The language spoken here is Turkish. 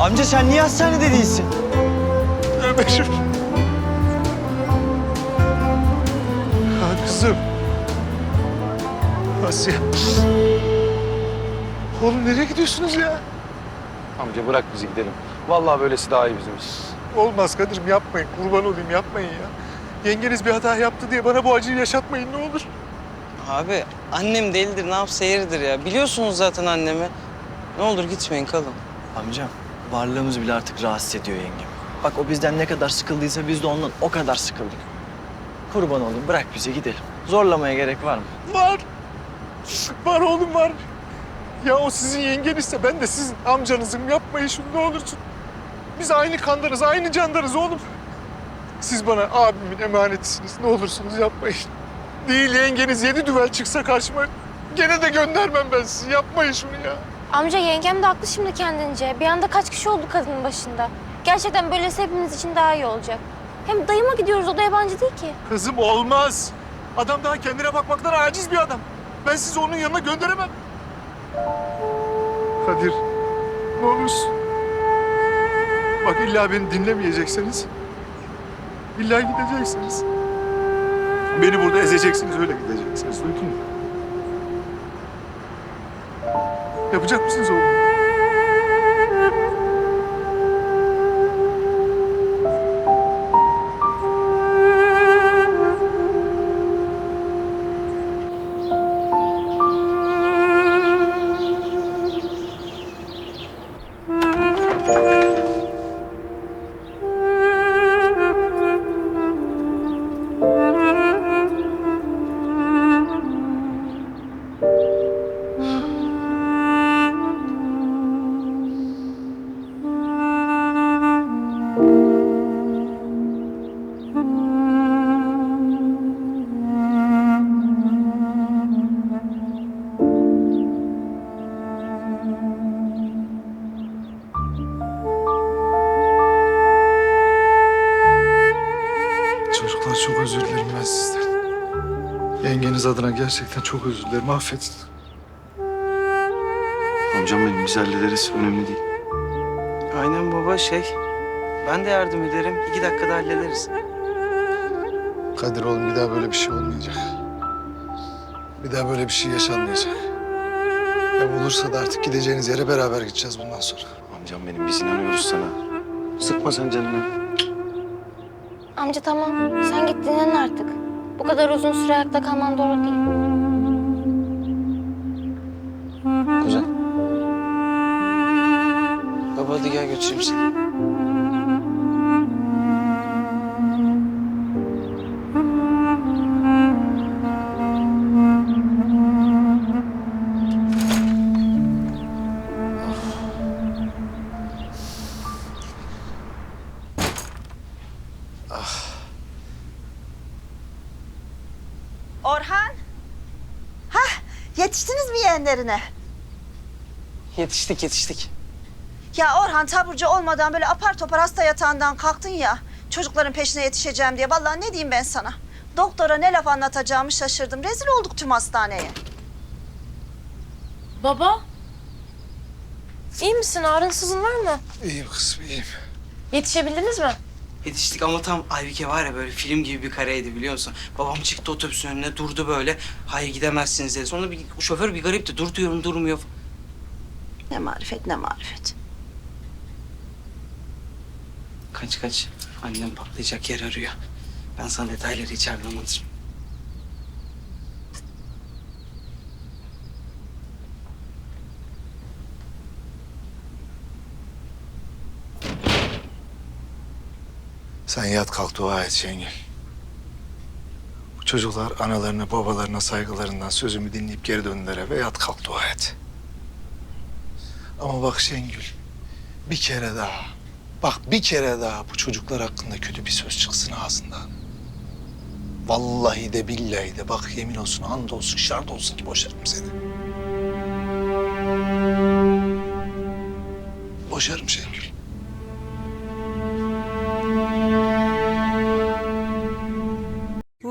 Amca sen niye hastanede değilsin? Ömer'im. Ha kızım. Asya. Oğlum nereye gidiyorsunuz ya? Amca bırak bizi gidelim. Vallahi böylesi daha iyi bizim için. Olmaz Kadir'im yapmayın. Kurban olayım yapmayın ya. Yengeniz bir hata yaptı diye bana bu acıyı yaşatmayın ne olur. Abi annem delidir ne yapsa yeridir ya. Biliyorsunuz zaten annemi. Ne olur gitmeyin kalın. Amcam varlığımız bile artık rahatsız ediyor yengem. Bak o bizden ne kadar sıkıldıysa biz de ondan o kadar sıkıldık. Kurban olayım bırak bizi gidelim. Zorlamaya gerek var mı? Var. Var oğlum var. Ya o sizin yengenizse ben de sizin amcanızım. Yapmayın şunu ne olursun. Biz aynı kandarız, aynı candarız oğlum. Siz bana abimin emanetisiniz. Ne olursunuz yapmayın. Değil yengeniz yedi düvel çıksa karşıma gene de göndermem ben sizi. Yapmayın şunu ya. Amca yengem de haklı şimdi kendince. Bir anda kaç kişi oldu kadının başında. Gerçekten böylesi hepimiz için daha iyi olacak. Hem dayıma gidiyoruz o da yabancı değil ki. Kızım olmaz. Adam daha kendine bakmaktan aciz bir adam. Ben sizi onun yanına gönderemem. Kadir, ne olursun. Bak illa beni dinlemeyecekseniz, illa gideceksiniz. Beni burada ezeceksiniz, öyle gideceksiniz. Duydun mu? Yapacak mısınız oğlum? Özür dilerim ben sizden. Yengeniz adına gerçekten çok özür dilerim. Affedin. Amcam benim biz hallederiz. Önemli değil. Aynen baba şey. Ben de yardım ederim. İki dakikada hallederiz. Kadir oğlum bir daha böyle bir şey olmayacak. Bir daha böyle bir şey yaşanmayacak. Ya olursa da artık gideceğiniz yere beraber gideceğiz bundan sonra. Amcam benim biz inanıyoruz sana. Sıkma sen canını. Amca tamam sen git dinlen artık. Bu kadar uzun süre ayakta kalman doğru değil. Güzel. Baba hadi gel götüreyim seni. Orhan. Hah, yetiştiniz mi yeğenlerine? Yetiştik yetiştik. Ya Orhan taburcu olmadan böyle apar topar hasta yatağından kalktın ya. Çocukların peşine yetişeceğim diye. Vallahi ne diyeyim ben sana? Doktora ne laf anlatacağımı şaşırdım. Rezil olduk tüm hastaneye. Baba. İyi misin? Ağrınsızın var mı? İyiyim kızım iyiyim. Yetişebildiniz mi? Yetiştik ama tam Aybike var ya böyle film gibi bir kareydi biliyor musun? Babam çıktı otobüsün önüne durdu böyle. Hayır gidemezsiniz dedi. Sonra bir, şoför bir garipti. Dur diyorum durmuyor. Ne marifet ne marifet. Kaç kaç. Annem patlayacak yer arıyor. Ben sana detayları içeride anlatırım. Sen yat kalk dua et Şengül. Bu çocuklar analarına babalarına saygılarından sözümü dinleyip geri döndüler eve yat kalk dua et. Ama bak Şengül bir kere daha bak bir kere daha bu çocuklar hakkında kötü bir söz çıksın ağzından. Vallahi de billahi de bak yemin olsun and olsun şart olsun ki boşarım seni. Boşarım Şengül.